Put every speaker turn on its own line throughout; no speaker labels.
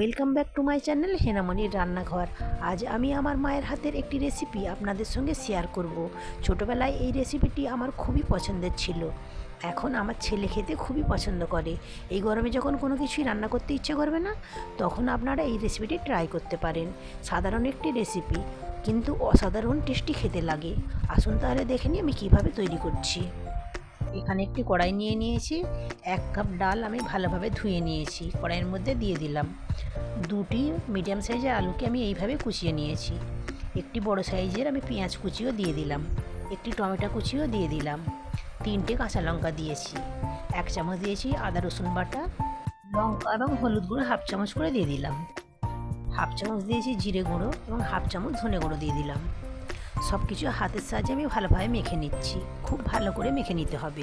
Welcome back to my channel হেনামণির রান্নাঘর আজ আমি আমার মায়ের হাতের একটি রেসিপি আপনাদের সঙ্গে শেয়ার করব। ছোটোবেলায় এই রেসিপিটি আমার খুবই পছন্দের ছিল। এখন আমার ছেলে খেতে খুবই পছন্দ করে। এই গরমে যখন কোনো কিছুই রান্না করতে ইচ্ছে করবে না, তখন আপনারা এই রেসিপিটি ট্রাই করতে পারেন। সাধারণ একটি রেসিপি কিন্তু অসাধারণ টেস্টি খেতে লাগে। আসুন তাহলে দেখে নিই আমি কীভাবে তৈরি করছি। এখানে একটি কড়াই নিয়ে নিয়েছি। এক কাপ ডাল আমি ভালোভাবে ধুয়ে নিয়েছি। কড়াইয়ের মধ্যে দিয়ে দিলাম দুটি মিডিয়াম সাইজের আলুকে আমি এইভাবে কুচিয়ে নিয়েছি। একটি বড় সাইজের আমি পেঁয়াজ কুচিও দিয়ে দিলাম। একটি টমেটো কুচিও দিয়ে দিলাম। তিনটে কাঁচা লঙ্কা দিয়েছি। এক চামচ দিয়েছি আদা, রসুন বাটা, লঙ্কা এবং হলুদ গুঁড়ো হাফ চামচ করে দিয়ে দিলাম। হাফ চামচ দিয়েছি জিরে গুঁড়ো এবং হাফ চামচ ধনে গুঁড়ো দিয়ে দিলাম। সব কিছু হাতের সাহায্যে আমি ভালোভাবে মেখে নিচ্ছি। খুব ভালো করে মেখে নিতে হবে।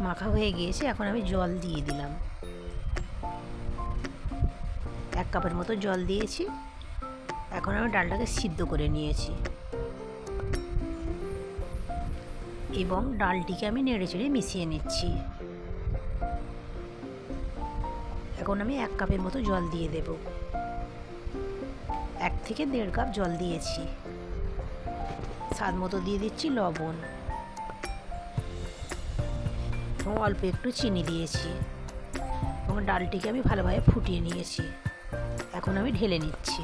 মাখা হয়ে গিয়েছে, এখন আমি জল দিয়ে দিলাম। এক কাপের মতো জল দিয়েছি। এখন আমি ডালটাকে সিদ্ধ করে নিয়েছি। এবং ডালটিকে আমি নেড়ে চেড়ে মিশিয়ে নিচ্ছি। এখন আমি এক কাপের মতো জল দিয়ে দেব। এক থেকে দেড় কাপ জল দিয়েছি। স্বাদ মতো দিয়ে দিচ্ছি লবণ। এবং অল্প একটু চিনি দিয়েছি। এবং ডালটিকে আমি ভালোভাবে ফুটিয়ে নিয়েছি। এখন আমি ঢেলে নিচ্ছি।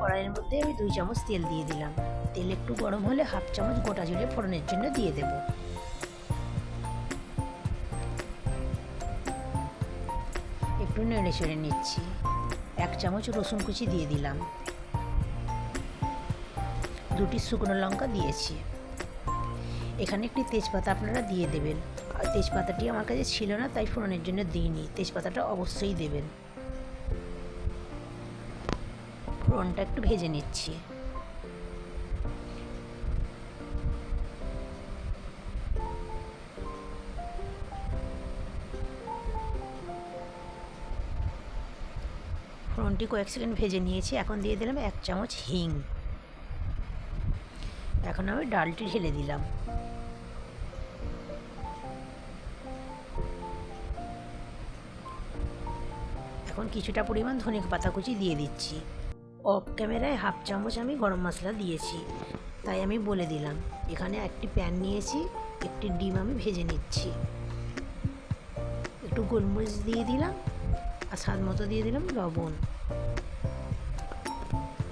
কড়াইয়ের মধ্যে আমি দুই চামচ তেল দিয়ে দিলাম। তেল একটু গরম হলে হাফ চামচ গোটা জিরে ফোড়নের জন্য দিয়ে দেবো। একটু নেড়ে চেড়ে নিচ্ছি। এক চামচ রসুন কুচি দিয়ে দিলাম। দুটি শুকনো লঙ্কা দিয়েছি। এখানে একটি তেজপাতা আপনারা দিয়ে দেবেন। আর তেজপাতাটি আমার কাছে ছিল না, তাই ফোড়নের জন্য দিইনি। তেজপাতাটা অবশ্যই দেবেন। ফোড়নটা একটু ভেজে নিচ্ছি। ফোড়নটি কয়েক সেকেন্ড ভেজে নিয়েছি। এখন দিয়ে দিলাম এক চামচ হিং। এখন আমি ডালটি ঢেলে দিলাম। এখন কিছুটা পরিমাণ ধনে পাতা কুচি দিয়ে দিচ্ছি। অফ ক্যামেরায় হাফ চামচ আমি গরম মশলা দিয়েছি। তাই আমি বলে দিলাম, এখানে একটি প্যান নিয়েছি, একটি ডিম আমি ভেজে নিচ্ছি। একটু গোলমরিচ দিয়ে দিলাম। আর স্বাদ মতো দিয়ে দিলাম লবণ।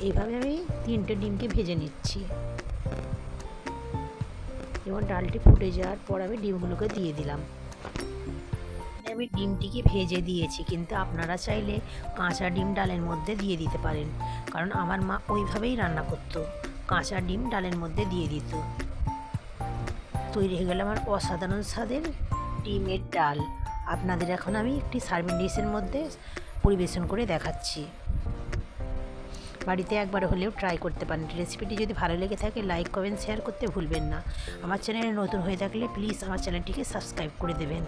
এইভাবে আমি তিনটে ডিমকে ভেজে নিচ্ছি। এবং ডালটি ফুটে যাওয়ার পর আমি ডিমগুলোকে দিয়ে দিলাম। আমি ডিমটিকে ভেজে দিয়েছি, কিন্তু আপনারা চাইলে কাঁচা ডিম ডালের মধ্যে দিয়ে দিতে পারেন, কারণ আমার মা ওইভাবেই রান্না করতো। কাঁচা ডিম ডালের মধ্যে দিয়ে দিত। তৈরি হয়ে গেল আমার অসাধারণ স্বাদের ডিমের ডাল। আপনাদের এখন আমি একটি সার্ভিং ডিশের মধ্যে পরিবেশন করে দেখাচ্ছি। বাড়িতে একবার হলেও ট্রাই করতে পারেন। রেসিপিটি যদি ভালো লেগে থাকে লাইক কমেন্ট শেয়ার করতে ভুলবেন না। আমার চ্যানেলে নতুন হয়ে থাকলে প্লিজ আমার চ্যানেলটিকে সাবস্ক্রাইব করে দেবেন।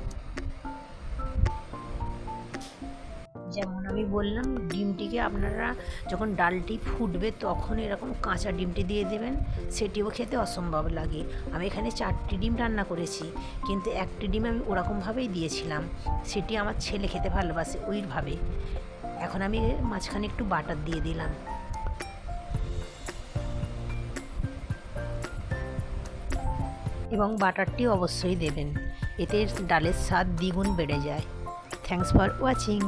যেমন আমি বললাম, ডিমটিকে আপনারা যখন ডালটি ফুটবে তখন এরকম কাঁচা ডিমটি দিয়ে দেবেন, সেটিও খেতে অসম্ভব লাগে। আমি এখানে চারটি ডিম রান্না করেছি, কিন্তু একটি ডিম আমি ওরকমভাবেই দিয়েছিলাম, সেটি আমার ছেলে খেতে ভালোবাসে ওইভাবে। এখন আমি মাঝখানে একটু বাটার দিয়ে দিলাম। এবং বাটারটি অবশ্যই দেবেন, এতে ডালের স্বাদ দ্বিগুণ বেড়ে যায়। Thanks for watching